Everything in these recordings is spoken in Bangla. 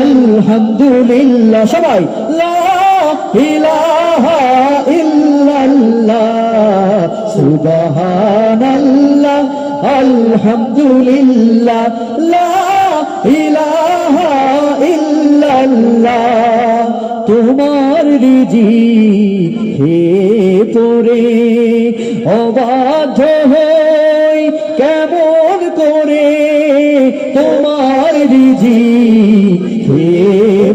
আলহামদুলিল্লাহ, সবাই ইলাহা ইল্লাল্লাহ, সুবহানাল্লাহ, আলহামদুলিল্লাহ, লা ইলাহা ইল্লাল্লাহ, তোমার রিজি হে পরে অবাধ্য হই, কেমন করে তোমার রিজি হে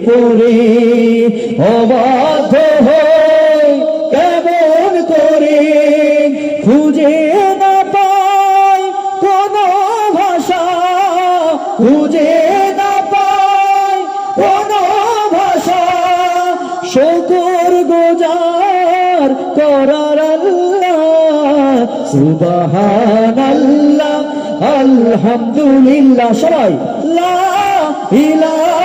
পরে অবাধ্য হই, কেমন করে খুঁজে না পাই, কোন ভাষা খুঁজে না পাই, কোন ভাষা শকুর গোজার করার আল্লাহ, সুবহানাল্লাহ, আলহামদুলিল্লাহ, সবাই, লা ইলাহা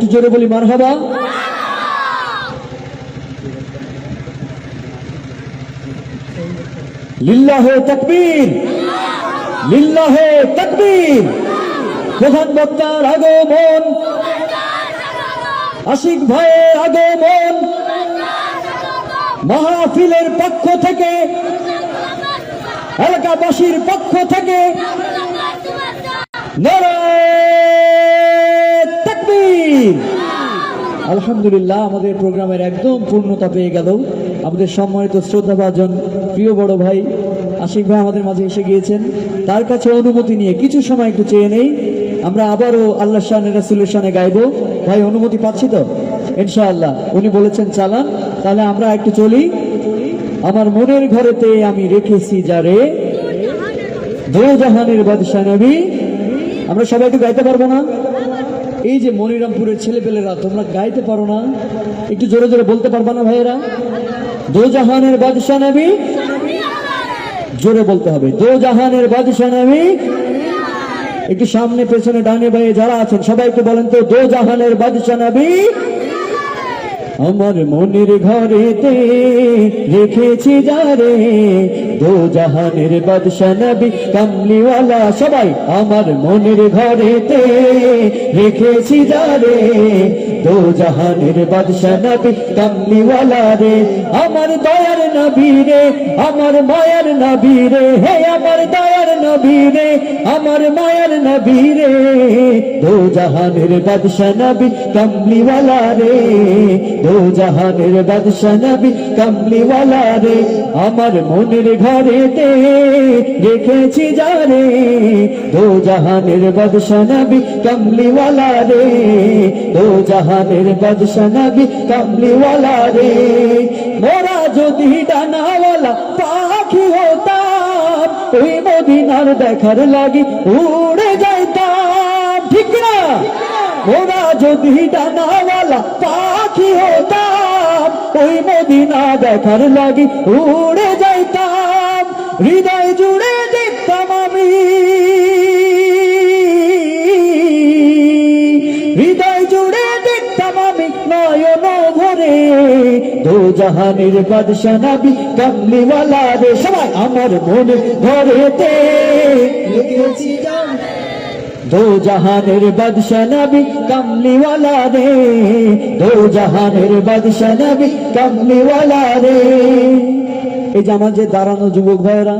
আরেকটু জোরে বলি মারহাবা লিল্লাহে তাকবীর। লিল্লাহে তাকবীর। প্রধান বক্তার আগমন। আশিক ভাইয়ের আগমন। মাহফিলের পক্ষ থেকে। এলাকাবাসীর পক্ষ থেকে। নারায়ে আলহামদুলিল্লাহ, আমাদের প্রোগ্রামের একদম পূর্ণতা পেয়ে গেল। আমাদের সম্মানিত শ্রদ্ধাভাজন, প্রিয় বড় ভাই আশিক ভাই আমাদের মাঝে এসে গিয়েছেন। তার কাছে অনুমতি নিয়ে কিছু সময় একটু চেয়ে নেই। আমরা আবারও আল্লাহ শাহ রাসুলের শানে গাইব। ভাই, অনুমতি পাচ্ছি তো? ইনশাআল্লাহ। উনি বলেছেন, চালান। তাহলে আমরা একটু চলি। আমার মনের ঘরেতে আমি রেখেছি যারে দো জাহানের বাদশাহ নবী। আমরা সবাই একটু গাইতে পারব না? এই যে মনিরামপুরের ছেলেপেলেরা, তোমরা গাইতে পারো না। একটু জোরে জোরে বলতে পারবা না ভাইয়েরা? দো জাহানের বাদশাহ নবী জোরে বলতে হবে। দো জাহানের বাদশাহ নবী একটু সামনে, পেছনে, ডানে, বাইরে যারা আছেন, সবাইকে বলেন তো, দো জাহানের বাদশাহ নবী আমার মনের ঘরেতে রেখেছি যারে দো জাহানের বাদশা নবী, কামলিওয়ালা, সবাই আমার মনের ঘরেতে রেখেছি যারে দো জাহানের বাদশা নবী, কামলিওয়ালা রে, আমার দয়ার নবী রে, আমার মায়ার নবী রে, হে আমার দয়ার নবী রে, আমার মায়ার নবী রে। দো জাহানের বাদশা নবী কামলিওয়ালা রে, দো জাহানের বাদশা নবী কামলিওয়ালা রে, আমার মনের ঘরেতে রেখেছি যারে। দো জাহানের বাদশা নবী কামলিওয়ালা রে, দো জাহানের বাদশা নবী কামলিওয়ালা রে। মোরা যদি ডানাওয়ালা পাখি হতাম। ওই মদিনার দেখার লাগি উড়ে যাইতাম। ঠিক না? ওরা যদি ডানাওয়ালা পাখি হতাম, ওই মদিনা দেখার লাগি উড়ে যাইতাম। হৃদয় জুড়ে দেখতাম আমি। জাহানের বাদশা নবী কামলিওয়ালা রে, সবাই আমার মনে জান দো জাহানের বাদশা নবী কামলিওয়ালা রে, দো জাহানের বাদশা নবী কামলিওয়ালা রে। এই যে আমার যে দাঁড়ানো যুবক ভাইয়েরা,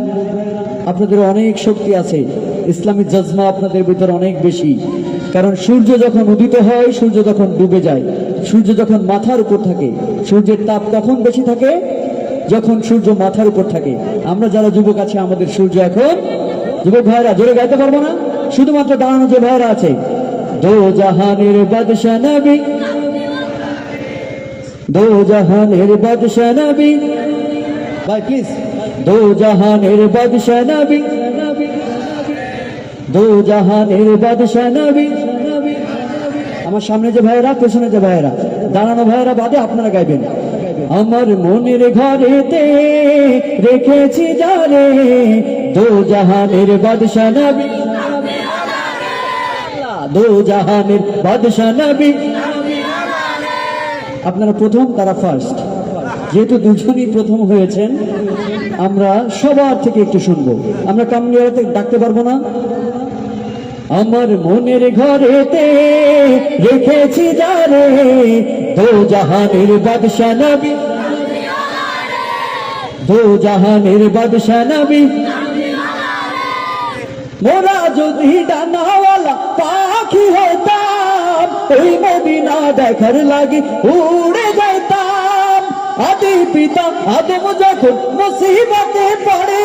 আপনাদের অনেক শক্তি আছে, ইসলামী জজমা আপনাদের ভিতরে অনেক বেশি। কারণ সূর্য যখন উদিত হয়, সূর্য যখন ডুবে যায়। সূর্য যখন মাথার উপর থাকে, সূর্যের তাপ তখন বেশি থাকে যখন সূর্য মাথার উপর থাকে। আমরা যারা যুবক আছে, আমাদের সূর্য এখন যুবক ভাইরা জোরে গাইতে পারব না? শুধুমাত্র দাঁড়ানো যে ভাইরা আছে। দো জাহানের বাদশা নবী। দো জাহানের বাদশা নবী। ভাই প্লিজ দো জাহানের বাদশা নবী। দো জাহানের বাদশা নবী। আমার সামনে যে ভাইয়েরা, পেছনে যে ভাইয়েরা, দাঁড়ানো ভাইয়েরা বাদে আপনারা গাইবেন। আমার মনের ঘরেতে রেখেছি জানে দো জাহানের বাদশা নবী। দো জাহানের বাদশা নবী। আপনারা প্রথম, তারা ফার্স্ট যেহেতু দুজনই প্রথম হয়েছেন, আমরা সবার থেকে একটু শুনব। আমরা কামলিয়াতে ডাকতে পারব না। আমার মনের ঘরেতে রেখেছি জানে দো জাহানের বাদশা নবী দো জাহানের বাদশা নবী মোরা যদি ডানাওয়ালা পাখি হতাম ওই মদিনা দেখার লাগে উড়ে যাইতাম। আদি পিতা আদম যখন মুসিবতে পড়ে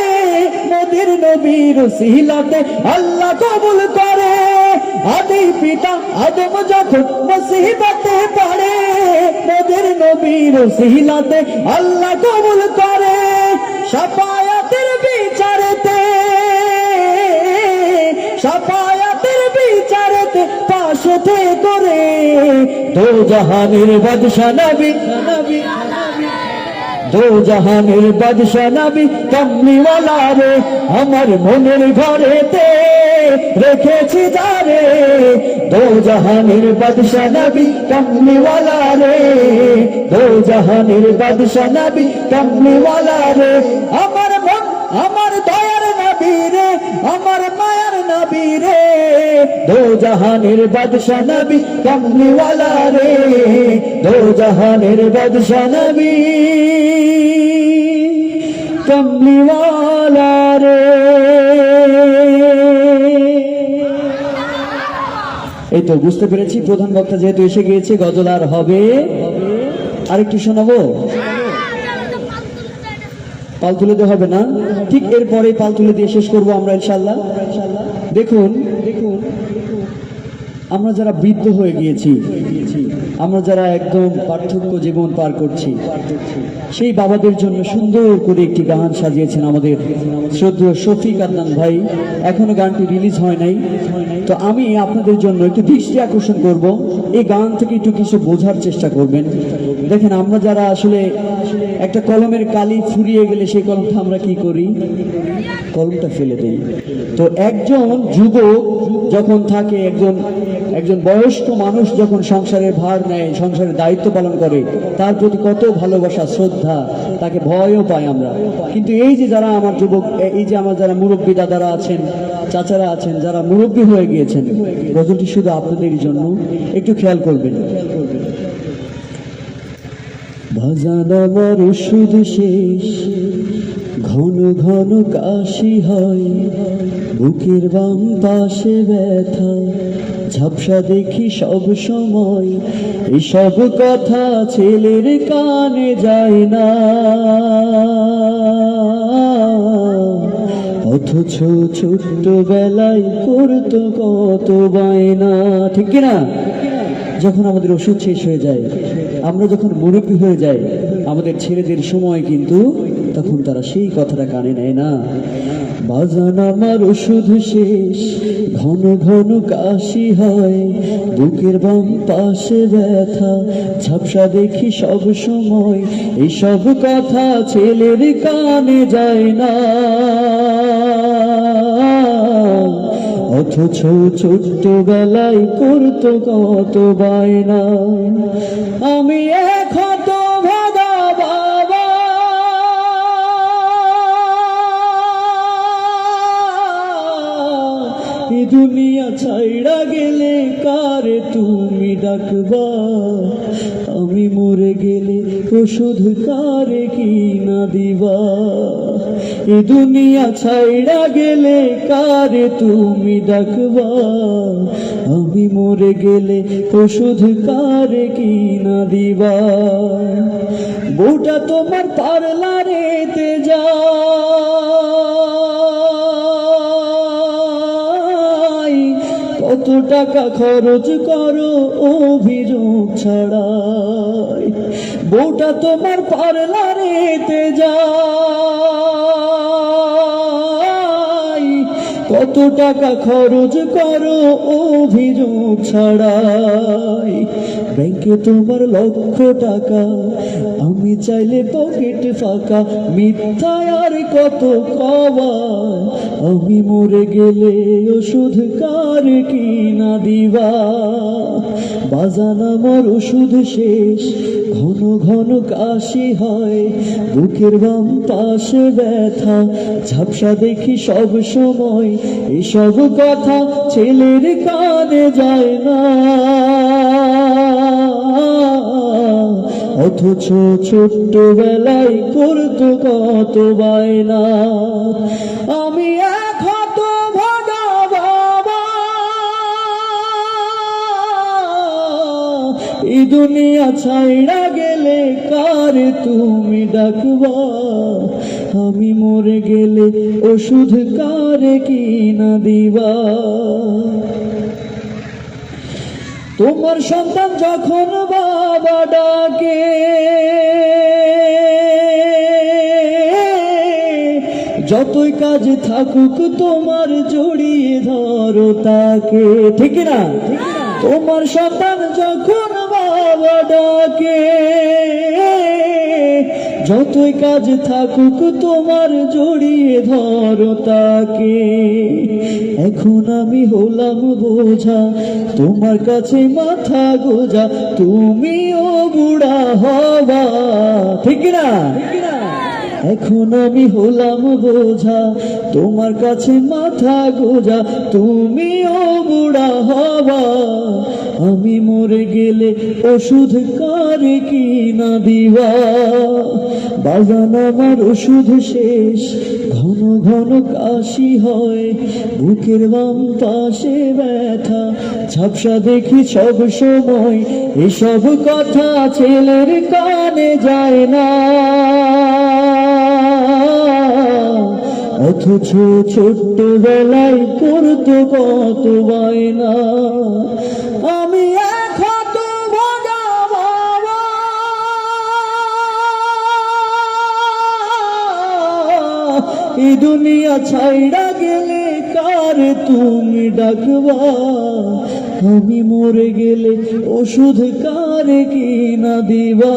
নদীর নবীর সিলাতে আল্লাহ কবুল করে। আদি পিতা আদম যখন মুসিবতে পড়ে নদীর নবীর সিলাতে আল্লাহ কবুল করে। সাফায়াতের বিচারেতে সাফায়াতের বিচারেতে পাশেতে করে। দো জাহানের বাদশা নবী দো জাহানের বাদশা নবী কমলিওয়ালা রে, আমার মনের ঘরেতে রেখেছি যারে দো জাহানের বাদশা নবী কমলিওয়ালা রে দো জাহানের বাদশা নবী কমলিওয়ালা রে। আমার মন, আমার দয়ার নবী রে, আমার মায়ার নবী রে। দো জাহানের বাদশা নবী কমলিওয়ালা রে দো জাহানের বাদশা নবী। কমলিওয়ালা রে এই তো বুঝতে পেরেছি, প্রধান বক্তা যেহেতু এসে গিয়েছে, গজল আর হবে। আরেকটু শোনাবো? পাল তুলে দিয়ে হবে না? ঠিক এরপরে পাল তুলে দিয়ে শেষ করব আমরা ইনশাল্লাহ দেখুন দেখুন, আমরা যারা বৃদ্ধ হয়ে গিয়েছি আমরা যারা একদম পার্থক্য জীবন পার করছি, সেই বাবাদের জন্য সুন্দর করে একটি গান সাজিয়েছেন আমাদের শ্রদ্ধেয় শফিক আদনান ভাই। এখনও গানটি রিলিজ হয় নাই। তো আমি আপনাদের জন্য একটু দৃষ্টি আকর্ষণ করব। এই গান থেকে একটু কিছু বোঝার চেষ্টা করবেন। দেখেন, আমরা যারা আসলে একটা কলমের কালি ফুরিয়ে গেলে সেই কলমটা আমরা কি করি? কলমটা ফেলে দেই। তো একজন যুবক যখন থাকে, একজন একজন বয়স্ক মানুষ যখন সংসারের ভার নেয়, সংসারের দায়িত্ব পালন করে, তার প্রতি কত ভালোবাসা, শ্রদ্ধা, তাকে ভয়ও পাই আমরা। কিন্তু এই যে যারা আমার যুবক এই যে আমার যারা মুরব্বী দাদারা আছেন, চাচারা আছেন, যারা মুরব্বী হয়ে গিয়েছেন গজলটি শুধু আপনাদের জন্য, একটু খেয়াল করবেন। ভাজান আমার ওষুধ শেষ ঘন ঘন কাশি হয়, বুকের বাম পাশে ব্যথা। ঝাপসা দেখি সব সময়, এসব কথা ছেলের কানে যায় না। অথচ ছোট্ট বেলায় করতো কত বায়না। ঠিক কিনা? যখন আমাদের ওষুধ শেষ হয়ে যায়, আমরা যখন মুরব্বী হয়ে যাই, আমাদের ছেলেদের সময় কিন্তু তখন তারা সেই কথাটা কানে নেয় না। বাজান আমার ওষুধ শেষ, ঘন ঘন কাশি হয়, বুকের বাম পাশে ব্যথা, ঝাপসা দেখি সব সময় এইসব কথা ছেলের কানে যায় না। অথচ ছোট্ট বেলায় করতো কত বায়না, আমি ছাইড়া গেলে কারে তুমি ডাকবা? আমি মরে গেলে ওষুধ কারে কি না দিবা? এ দুনিয়া ছাইড়া গেলে কারে তুমি ডাকবা? আমি মরে গেলে ওষুধ কারে কি না দিবা? বউটা তোমার পার্লারেতে যাই কত টাকা খরচ করো অভিযোগ ছাড়াই? বউটা তোমার পার্লারেতে যাই কত টাকা খরচ করো অভিযোগ ছাড়াই? ব্যাংকে তোমার লক্ষ টাকা, আমি চাইলে পকেট ফাঁকা, মিথ্যায় আর কত কবা আমি মরে গেলে ওষুধ কার কি না দিবা? বাজান আমার ওষুধ শেষ, ঘন ঘন কাশি হয়, বুকের বাম পাশে ব্যথা, ঝাপসা দেখি সব সময়, এসব কথা ছেলের কানে যায় না। অথচ ছোট্ট বেলায় করতো কত বায়না। আমি এক হত ভাগা বাবা। এই দুনিয়া ছাইড়া গেলে কার তুমি ডাকবা? আমি মরে গেলে ওষুধ কারে কিনা দিবা? তোমার সন্তান যখন বাবা ডাকে যতই কাজ থাকুক, তোমার জড়িয়ে ধরো তাকে। ঠিক না? তোমার সন্তান যখন বাবা ডাকে যতই কাজ থাকুক, তোমার জড়িয়ে ধরো তাকে। এখন আমি হলাম বোঝা, তোমার কাছে মাথা গোজা, তুমিও বুড়া হবা ঠিক না এখন আমি হলাম বোঝা, তোমার কাছে মাথা গোজা তুমিও বুড়া হবা আমি মরে গেলে ওষুধ কারে কি না দিবা? বাগান আমার ওষুধ শেষ, ঘন ঘন কাশি হয়, বুকের বাম পাশে ব্যথা। ঝাপসা দেখি সব সময়, এসব কথা ছেলের কানে যায় না। অথচ ছোট্ট বেলায় করতো কত বায়না আমি এই দুনিয়া ছাইড়া গেলে কার তুমি ডাকবা? আমি মরে গেলে ওষুধ কার কি না দিবা?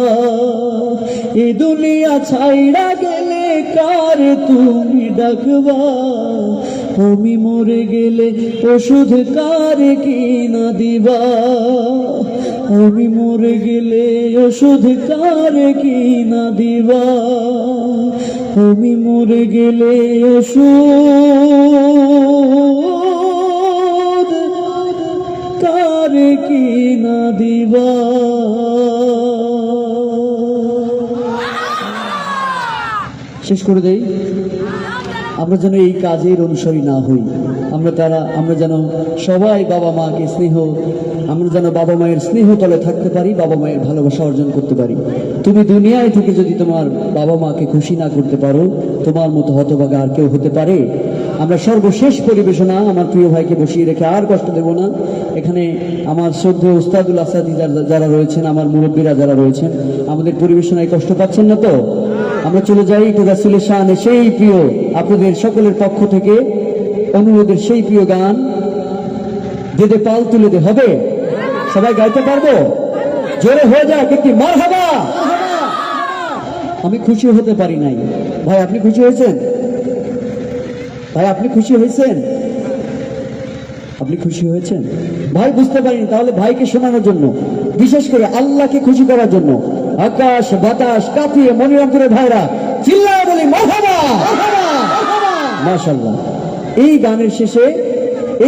এই দুনিয়া ছাইড়া গেলে কার তুমি ডাকবা। আমি মরে গেলে ওষুধ কার কি না দিবা? আমি মরে গেলে ওষুধ কার কি না দিবা? আমি মরে গেলে ওষুধ কার কি না দিবা? শেষ করে দেই। আমরা যেন এই কাজের অনুসারী না হই। আমরা তারা, আমরা যেন সবাই বাবা মাকে স্নেহ, আমরা যেন বাবা মায়ের স্নেহ তলে থাকতে পারি, বাবা মায়ের ভালোবাসা অর্জন করতে পারি। তুমি দুনিয়ায় থেকে যদি তোমার বাবা মাকে খুশি না করতে পারো, তোমার মতো হতভাগা আর কেউ হতে পারে। আমরা সর্বশেষ পরিবেশনা আমার প্রিয় ভাইকে বসিয়ে রেখে আর কষ্ট দেব না। এখানে আমার শ্রদ্ধেয় উস্তাদুল আসাদি যারা- যারা রয়েছেন, আমার মুরব্বীরা যারা রয়েছেন, আমাদের পরিবেশনায় কষ্ট পাচ্ছেন না তো? আমরা চলে যাই একটু রাসুলের শাহানে সেই প্রিয় আপনাদের সকলের পক্ষ থেকে অনুরোধের সেই প্রিয় গান। দেদে পাল তুলে দে, হবে? সবাই গাইতে পারব? জোরে হয়ে যাক, একটি মার হাবা আমি খুশি হতে পারি নাই। ভাই, আপনি খুশি হয়েছেন? ভাই, আপনি খুশি হয়েছেন? আপনি খুশি হয়েছেন? ভাই, বুঝতে পারিনি, তাহলে ভাইকে শোনানোর জন্য, বিশেষ করে আল্লাহকে খুশি করার জন্য। আকাশ, বাতাস কাঁপিয়ে মনিরামপুরের ভাইরা চিল্লায় বলি মাশাল্লাহ এই গানের শেষে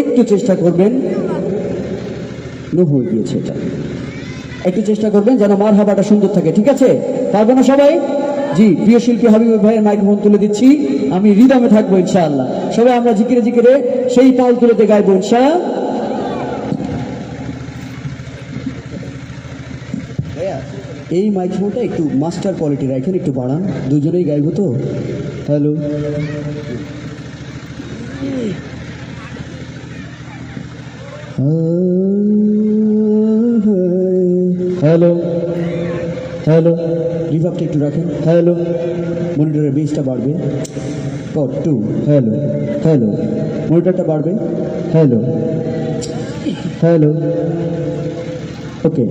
একটু চেষ্টা করবেন। গিয়েছে এটা। একটু চেষ্টা করবেন যেন মার হাবাটা সুন্দর থাকে, ঠিক আছে? পারবে না সবাই? জি, প্রিয় শিল্পী হাবিব ভাইয়ের মাইক্রোফোন তুলে দিচ্ছি। আমি রিদমে থাকব ইনশাআল্লাহ। সবাই আমরা জিকিরে জিকিরে সেই তাল তুলেতে গাইবো ইনশা এই মাইক্রোফোনটা একটু মাস্টার কোয়ালিটির এখানে একটু বাড়ান। দুজনেই গাইবো তো? হ্যালো হ্যালো হ্যালো রিভাবটা একটু রাখেন। হ্যালো মনিটরের বেসটা বাড়বে। টু হ্যালো হ্যালো মনিটরটা বাড়বে। হ্যালো হ্যালো ওকে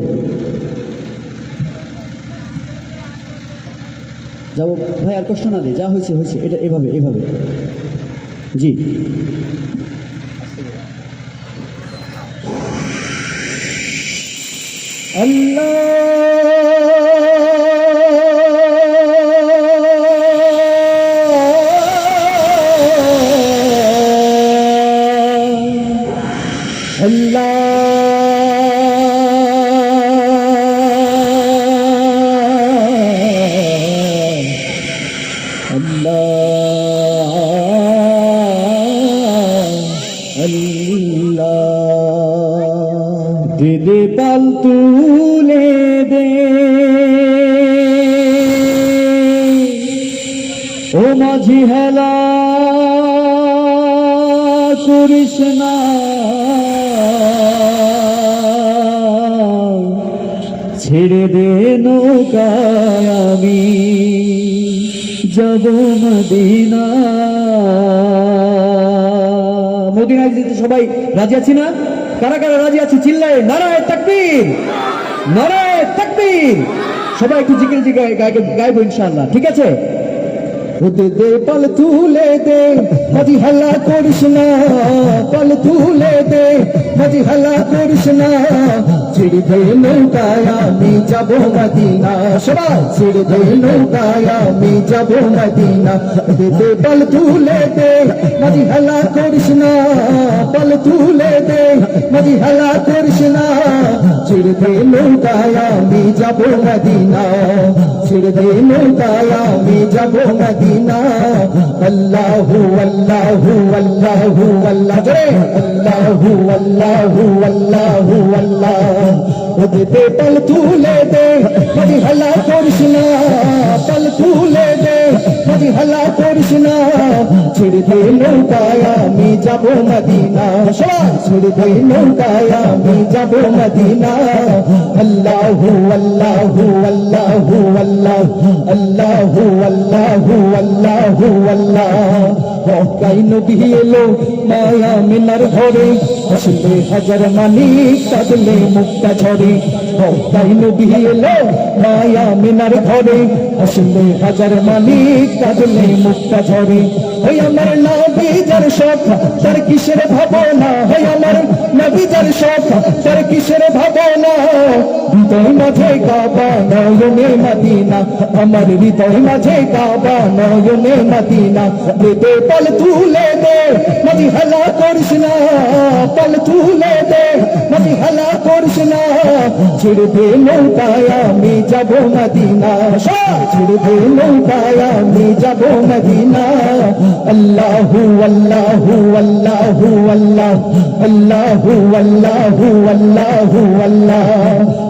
যাব ভাই আর কষ্ট না দে যা হয়েছে হয়েছে। এটা এভাবে এভাবে। জি। আল্লাহ! ও মাঝি হেলা, করিস ছেড়ে দে নৌকায় আমি, যাব মদিনা। মদিনায় যেতে সবাই রাজি আছি না? কারা কারা রাজি আছে? চিল্লায়, নারায় তাকবীর নারায় তাকবীর। সবাই একটু জিকির জিগায় গাইবো ইনশাআল্লাহ, ঠিক আছে? দে দে পল তুলে দে, মাঝি হাল্লা করিস না পল তুলে দে, মাঝি হাল্লা করিস না। ছিড়ি দে নৌকায় আমি যাব মদিনা, সবাই ছিড়ি দে নৌকায় আমি যাব মদিনা। দে দে পল তুলে দে, মাঝি হাল্লা করিস না পল তুলে দে, মাঝি হাল্লা করিস না। ছিড়ি দে নৌকায় আমি যাব মদিনা, ছিড়ি দে নৌকায় আমি যাব মদিনা। আল্লাহু আল্লাহু আল্লাহু আল্লাহ জোরে আল্লাহু আল্লাহু আল্লাহু আল্লাহ ওদিতে পল তুলে দে কদি হলা করিস না, পল তুলে দে কদি হলা করিস না। ছেড়ে দে নৌকায় আমি যাব মদিনা ছেড়ে দে নৌকায় আমি যাব মদিনা। আল্লাহু আল্লাহু আল্লাহু আল্লাহ, আল্লাহু আল্লাহু আল্লাহু আল্লাহ। হকাই নবী এলো, মায়া মিনার ঘরে। আসলে হাজার মানি কাঁদলে মুক্তা ঝরে। হকাই নবী এলো, মায়া মিনার ঘরে। আসলে হাজার মানি কাঁদলে মুক্তা ঝরে। ওই আমার নবী যার শখ তার কিসের ভাবনা? হয় আমার নবী যার শখ তার কিসের ভাবনা? হৃদয় মাঝে কাবা, নয়নে মদিনা। আমার হৃদয় মাঝে কাবা, নয়নে মদিনা। দে পল তুলে দে, মাঝি হালা করিস না। পল তুলে দে, মাঝি হালা করিস না। ছেড়ে দে নৌকায় আমি যাব মদিনা। ছেড়ে দে নৌকায় আমি যাব মদিনা। আল্লাহু আল্লাহু আল্লাহু আল্লাহ, আল্লাহু আল্লাহু আল্লাহু আল্লাহ।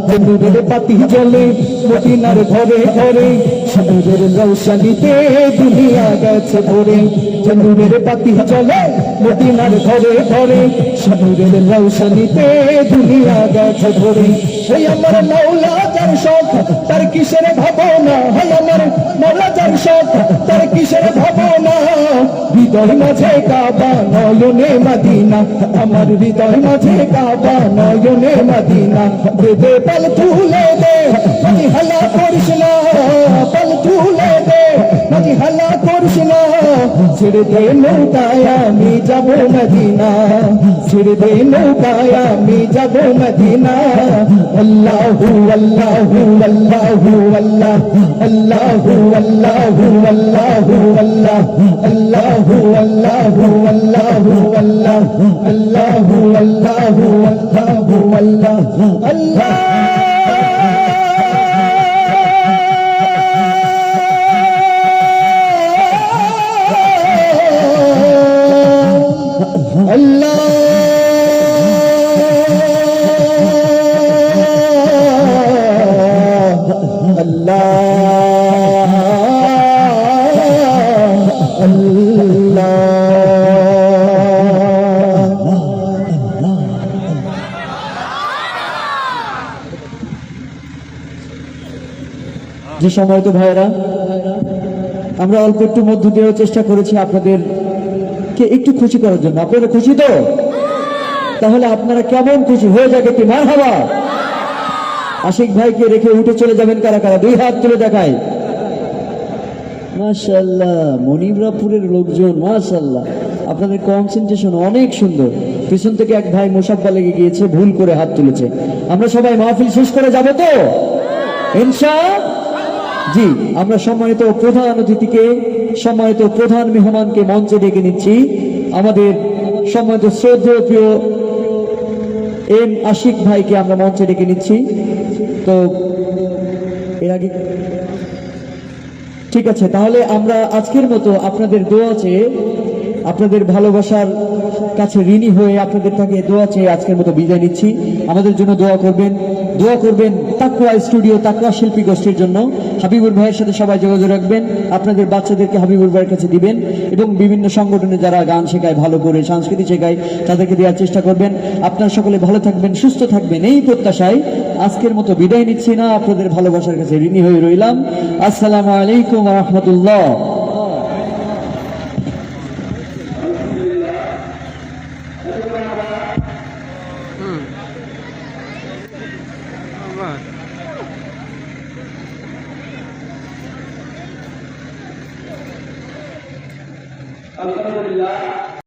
বন্ধুদের পাতি জলে মদিনার ঘরে ঘরে সমুদ্রের রৌশনীতে দুনিয়া গেছে ভরে। চন্দুরের পাতি জলে মদিনার ঘরে ঘরে সমুদ্রের রৌশনীতে দুনিয়া গেছে ভরে। সেই আমার মৌলা যার শখ, তার কিসের ভাবনা? হয় আমার মৌলা যার শখ, তার কিসের ভাবনা? হৃদয় মাঝে কাবা, নয়নে মদিনা। আমার হৃদয় মাঝে কাবা, নয়নে মদিনা। দে দে পল তুলে দে হালা করিস না, পল তুলে দে হালা করিস না। ছেড়ে দে নৌকায় আমি যাব মদিনা ছেড়ে দে নৌকায় আমি যাব মদিনা আল্লাহু আল্লাহু আল্লাহু আল্লাহ আল্লাহু আল্লাহু আল্লাহু আল্লাহ আল্লাহু আল্লাহু আল্লাহু আল্লাহ আল্লাহু আল্লাহু আল্লাহু আল্লাহ আল্লাহ তো ভাইয়েরা, আমরা অল্প একটু মধ্য দিয়েও চেষ্টা করেছি আপনাদেরকে একটু খুশি করার জন্য। আপনারা খুশি তো? তাহলে আপনারা কেমন খুশি? হয়ে যাক একটি মার হবা! আশিক ভাইকে রেখে উঠে চলে যাবেন কারা কারা? দুই হাত তুলে দেখায়। মাশাল্লাহ মনিবরাপুরের লোকজন মাশাল্লাহ আপনাদের কনসেন্ট্রেশন অনেক সুন্দর। পিছন থেকে এক ভাই মোসাব্বা লেগে গিয়েছে, ভুল করে হাত তুলেছে। আমরা সবাই মাহফিল শেষ করে যাব তো? ইনশা জি, আমরা সম্মানিত প্রধান অতিথিকে, সম্মানিত প্রধান মেহমানকে মঞ্চে ডেকে নিচ্ছি। আমাদের সম্মানিত শ্রদ্ধেয় প্রিয় এম আশিক ভাইকে আমরা মঞ্চে ডেকে নিচ্ছি। তো, এর আগে ঠিক আছে, তাহলে আমরা আজকের মতো আপনাদের দোয়া চেয়ে, আপনাদের ভালোবাসার কাছে ঋণী হয়ে আপনাদের থেকে দোয়া চেয়ে আজকের মতো বিদায় নিচ্ছি। আমাদের জন্য দোয়া করবেন দোয়া করবেন তাকুয়া স্টুডিও, তাকুয়া শিল্পী গোষ্ঠীর জন্য। হাবিবুর ভাইয়ের সাথে সবাই যোগাযোগ রাখবেন। আপনাদের বাচ্চাদেরকে হাবিবুর ভাইয়ের কাছে দিবেন এবং বিভিন্ন সংগঠনে যারা গান শেখায়, ভালো করে সংস্কৃতি শেখায়, তাদেরকে দেওয়ার চেষ্টা করবেন। আপনারা সকলে ভালো থাকবেন, সুস্থ থাকবেন, এই প্রত্যাশায় আজকের মতো বিদায় নিচ্ছি না। আপনাদের ভালোবাসার কাছে ঋণী হয়ে রইলাম। আসসালামু আলাইকুম রহমতুল্লাহ।